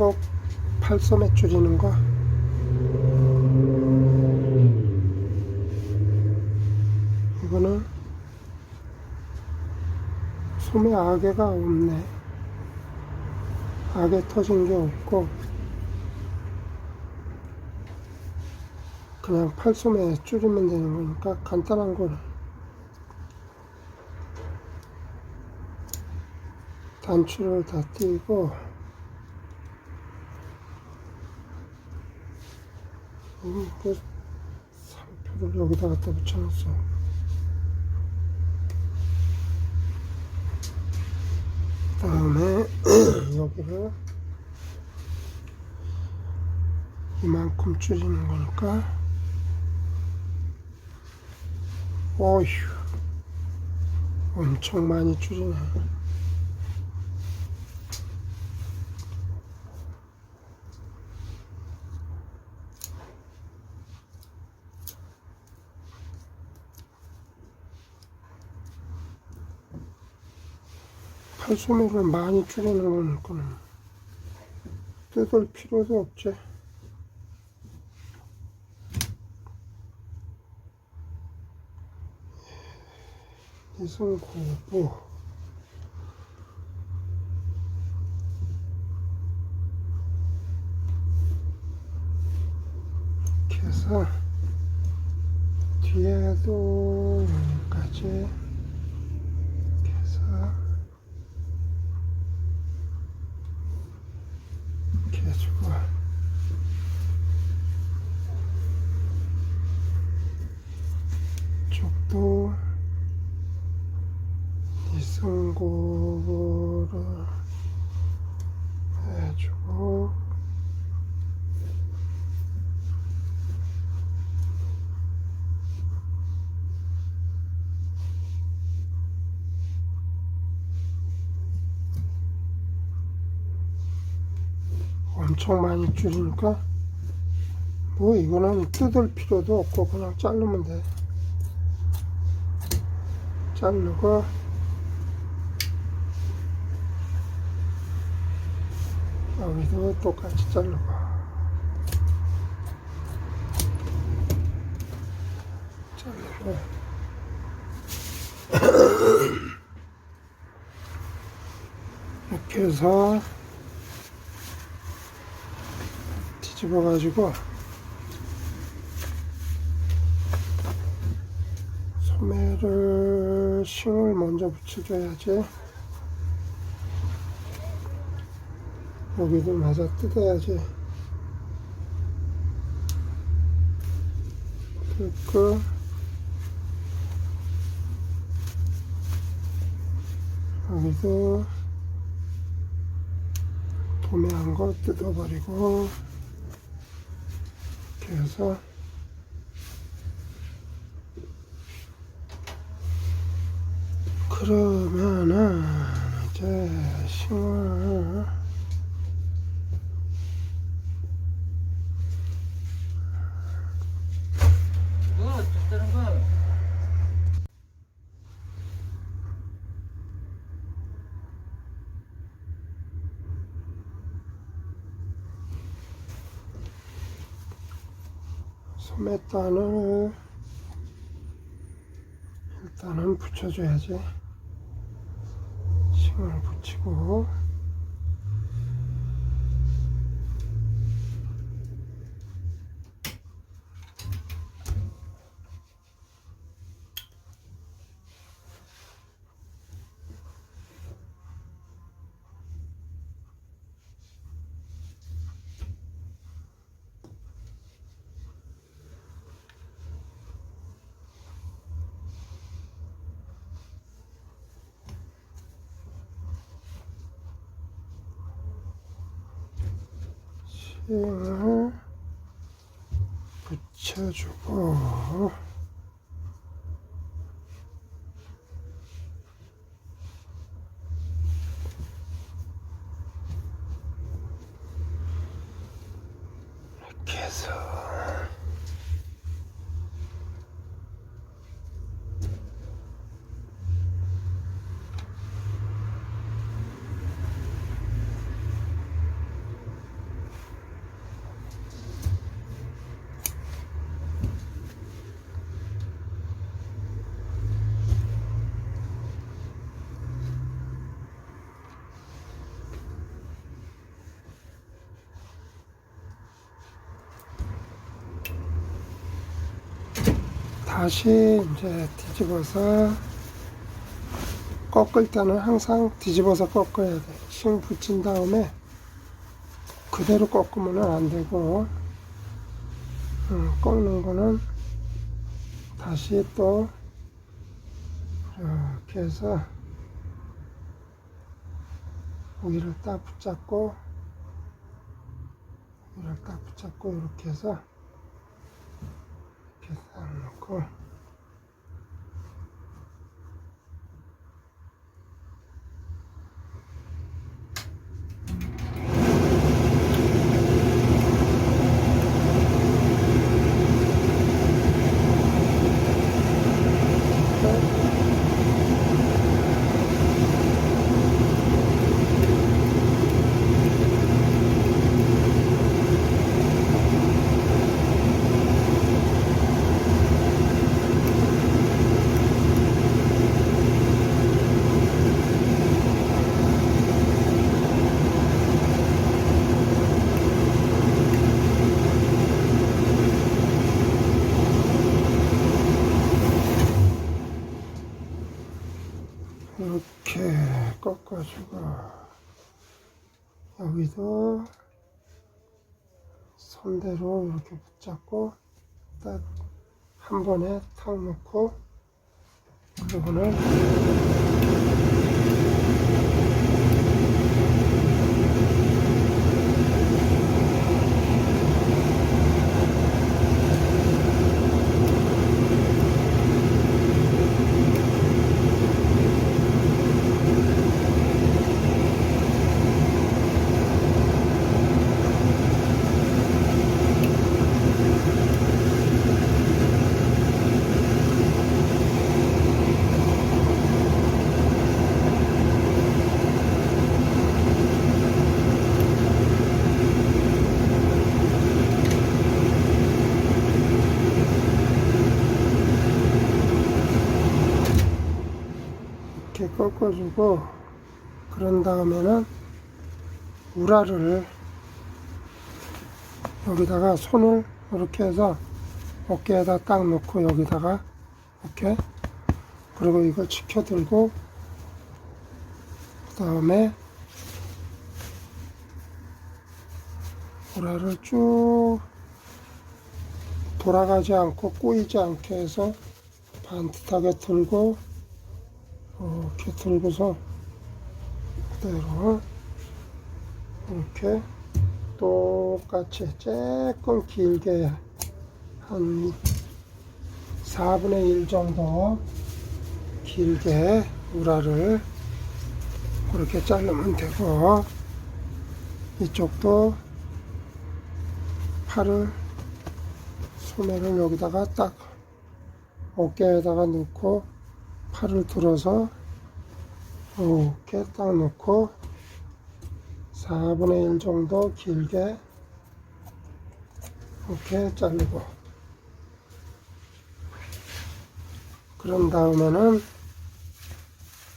반복 팔소매 줄이는 거. 이거는 소매 아개가 없네. 아개 터진 게 없고 그냥 팔소매 줄이면 되는 거니까 간단한 거는 단추를 다 띄고 음, 그 상표를 여기다 갖다 붙여놨어. 그 다음에 여기를 이만큼 줄이는 거니까. 어휴 엄청 많이 줄이네 팔소매를 많이 줄이는 거는 뜯을 필요도 없지. 이승고부. 이렇게 해서 뒤에도 여기까지. 이렇게 해서 이렇게 해주고 쪽도 이승고를 해주고 엄청 많이 줄이니까 뭐 이거는 뜯을 필요도 없고 그냥 자르면 돼. 자르고 여기도 똑같이 자르고. 자르고. 이렇게 해서 뒤 집어 가지고 소매를 싱을 먼저 붙여줘야지. 여기도 맞아 뜯어야지. 뜯고 여기도 도매한 거 뜯어버리고 이렇게 해서 그러면은 이제 뭐 적다는 거 소매단을 일단은 붙여줘야지. 싱을 붙이고 싱을 붙여주고 다시 이제 뒤집어서 꺾을 때는 항상 뒤집어서 꺾어야 돼. 싱 붙인 다음에 그대로 꺾으면 안 되고, 음, 꺾는 거는 다시 또 이렇게 해서 위를 딱 붙잡고 위를 딱 붙잡고 이렇게 해서 이 이렇게 꺾어주고 여기도 손대로 이렇게 붙잡고 딱 한 번에 탁 놓고 그리고는 꺾어주고 그런 다음에는 우라를 여기다가 손을 이렇게 해서 어깨에다 딱 놓고 여기다가 이렇게 그리고 이걸 지켜 들고 그 다음에 우라를 쭉 돌아가지 않고 꼬이지 않게 해서 반듯하게 들고 이렇게 들고서 그대로 이렇게 똑같이 조금 길게 한 4분의 1 정도 길게 우라를 그렇게 자르면 되고 이쪽도 팔을 소매를 여기다가 딱 어깨에다가 넣고 팔을 들어서 이렇게 딱 놓고 4분의 1 정도 길게 이렇게 자르고. 그런 다음에는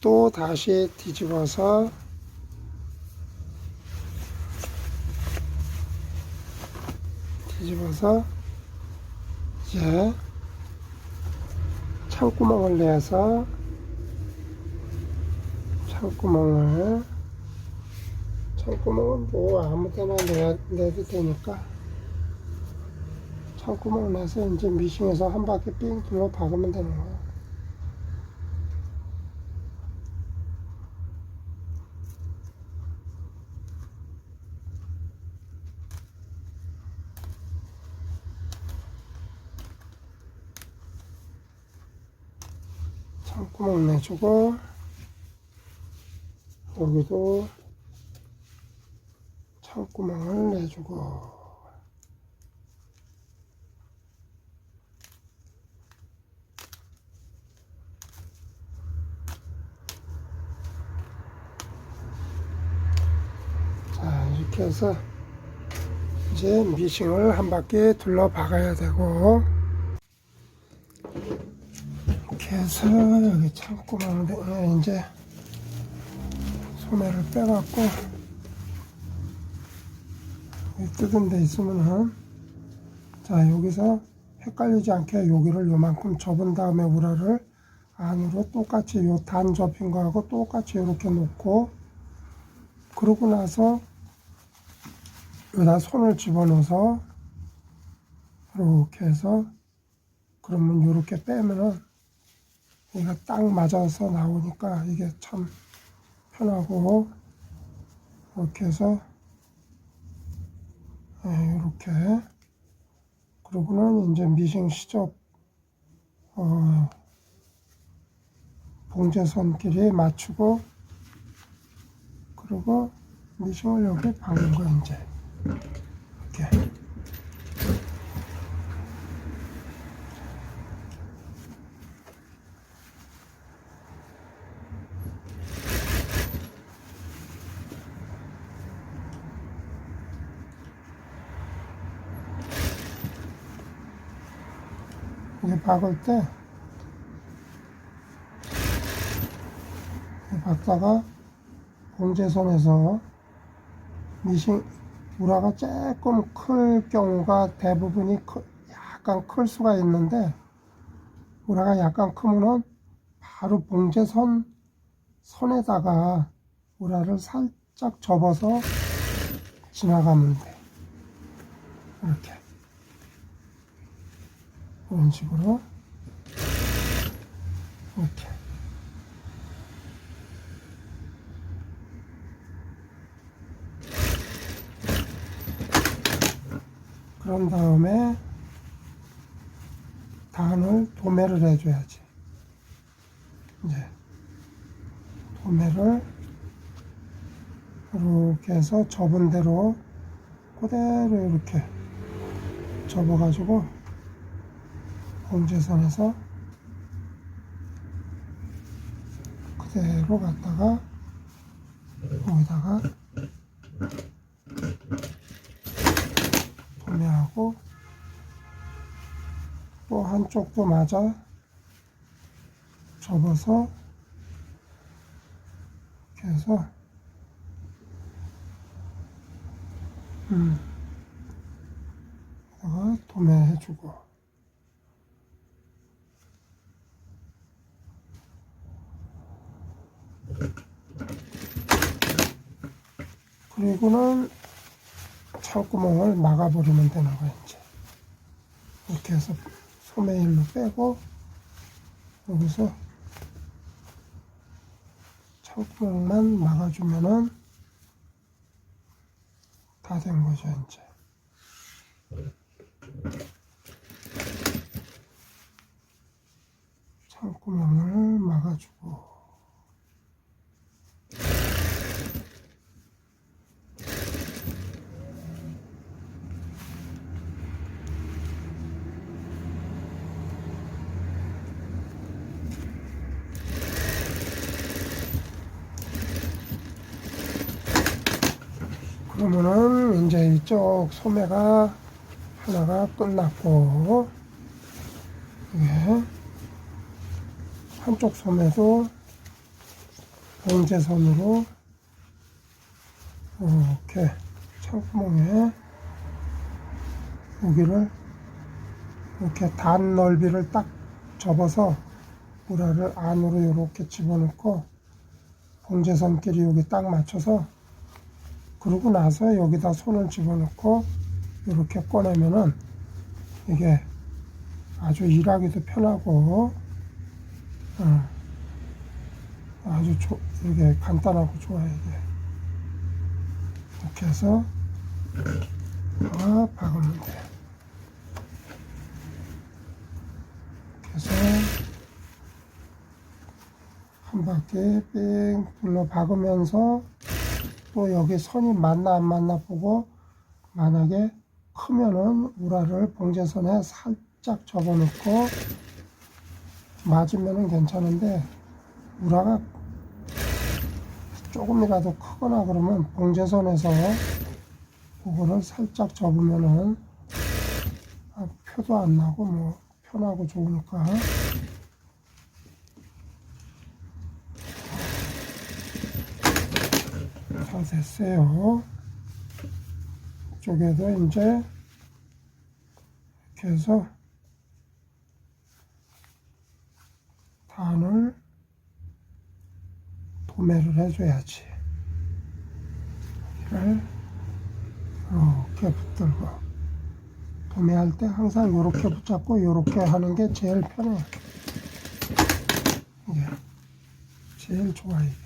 또 다시 뒤집어서 뒤집어서 이제 창구멍을 내서 창구멍을 창구멍은 뭐 아무 데나 내, 내도 되니까. 창구멍 내서 이제 미싱에서 한 바퀴 삥 둘러 박으면 되는 창 구멍 내주고 여기도 창구멍을 내주고. 자 이렇게 해서 이제 미싱을 한 바퀴 둘러 박아야 되고 이렇게 해서 여기 창구멍에 이제 소매를 빼갖고 뜯은 데 있으면은 자 여기서 헷갈리지 않게 여기를 요만큼 접은 다음에 우라를 안으로 똑같이 요 단 접힌 거하고 똑같이 이렇게 놓고 그러고 나서 여기다 손을 집어넣어서 이렇게 해서 그러면 이렇게 빼면은 얘가 딱 맞아서 나오니까 이게 참 편하고 이렇게 해서 예, 이렇게. 그러고는 이제 미싱 시접 어, 봉제선끼리 맞추고 그리고 미싱을 여기 박는 거 이제 이게 박을 때 박다가 봉제선에서 미싱 우라가 조금 클 경우가 대부분이 크- 약간 클 수가 있는데 우라가 약간 크면은 바로 봉제선 선에다가 우라를 살짝 접어서 지나가면 돼. 이렇게 이런 식으로. 이렇게 그런 다음에 단을 도매를 해줘야지. 이제 도매를 이렇게 해서 접은 대로 그대로 이렇게 접어가지고 봉제선에서 그대로 갔다가 여기다가 도매하고 또 한쪽도 맞아 접어서 이렇게 해서 음 도매해주고 그리고는 창구멍을 막아버리면 되는 거야 이제. 이렇게 해서 소매 일로 빼고 여기서 창구멍만 막아주면은 다 된 거죠 이제 창구멍을 막아주고 이제 이쪽 소매가 하나가 끝났고 이게 한쪽 소매도 봉제선으로 이렇게 창구멍에 여기를 이렇게 단 넓이를 딱 접어서 우라를 안으로 이렇게 집어넣고 봉제선끼리 여기 딱 맞춰서 그러고 나서 여기다 손을 집어넣고 이렇게 꺼내면은 이게 아주 일하기도 편하고 어, 아주 조, 이게 간단하고 좋아요 이게. 이렇게 해서 아, 박으면 돼 이렇게 해서 한 바퀴 뺑 둘러 박으면서 또 여기 선이 맞나 안 맞나 보고 만약에 크면은 우라를 봉제선에 살짝 접어놓고 맞으면은 괜찮은데 우라가 조금이라도 크거나 그러면 봉제선에서 그거를 살짝 접으면은 아, 표도 안 나고 뭐 편하고 좋으니까 다 됐어요. 이쪽에도 이제 이렇게 해서 단을 도매를 해줘야지. 이렇게 붙들고 도매할 때 항상 이렇게 붙잡고 이렇게 하는 게 제일 편해. 게 제일 좋아요.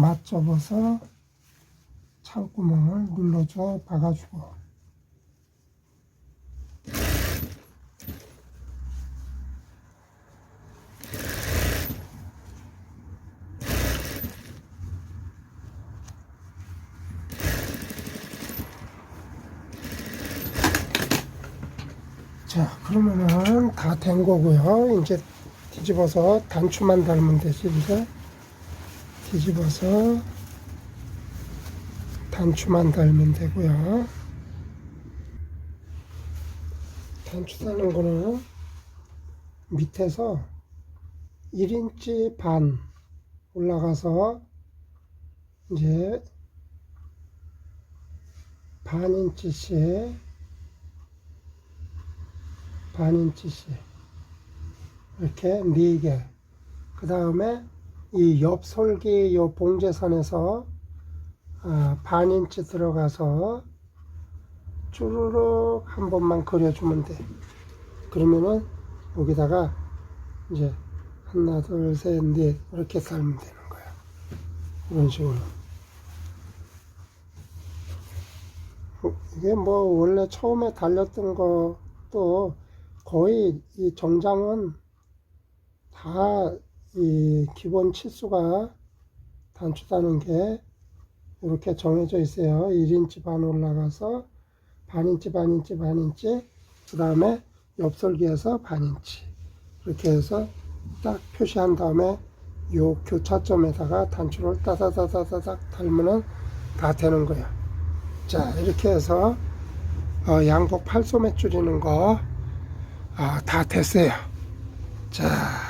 맞접어서 창구멍을 눌러줘 박아주고. 자 그러면은 다 된 거고요. 이제 뒤집어서 단추만 달면 되지 이제 뒤집어서 단추만 달면 되고요 단추 다는 거는 밑에서 1인치 반 올라가서 이제 반 인치씩 반 인치씩 이렇게 네 개. 그 다음에 이 옆 솔기 요 봉제선에서 아, 반 인치 들어가서 쭈루룩 한 번만 그려주면 돼. 그러면은 여기다가 이제 하나, 둘, 셋, 넷 이렇게 살면 되는 거야. 이런 식으로. 어, 이게 뭐 원래 처음에 달렸던 것도 거의 이 정장은 다 이 기본 치수가 단추다는 게 이렇게 정해져 있어요. 1인치 반 올라가서 반인치 반인치 반인치 그 다음에 옆설기에서 반인치 이렇게 해서 딱 표시한 다음에 요 교차점에다가 단추를 따다다다다닥 달면은 다 되는 거야. 자 이렇게 해서 어, 양복 팔소매 줄이는 거 아, 다 됐어요. 자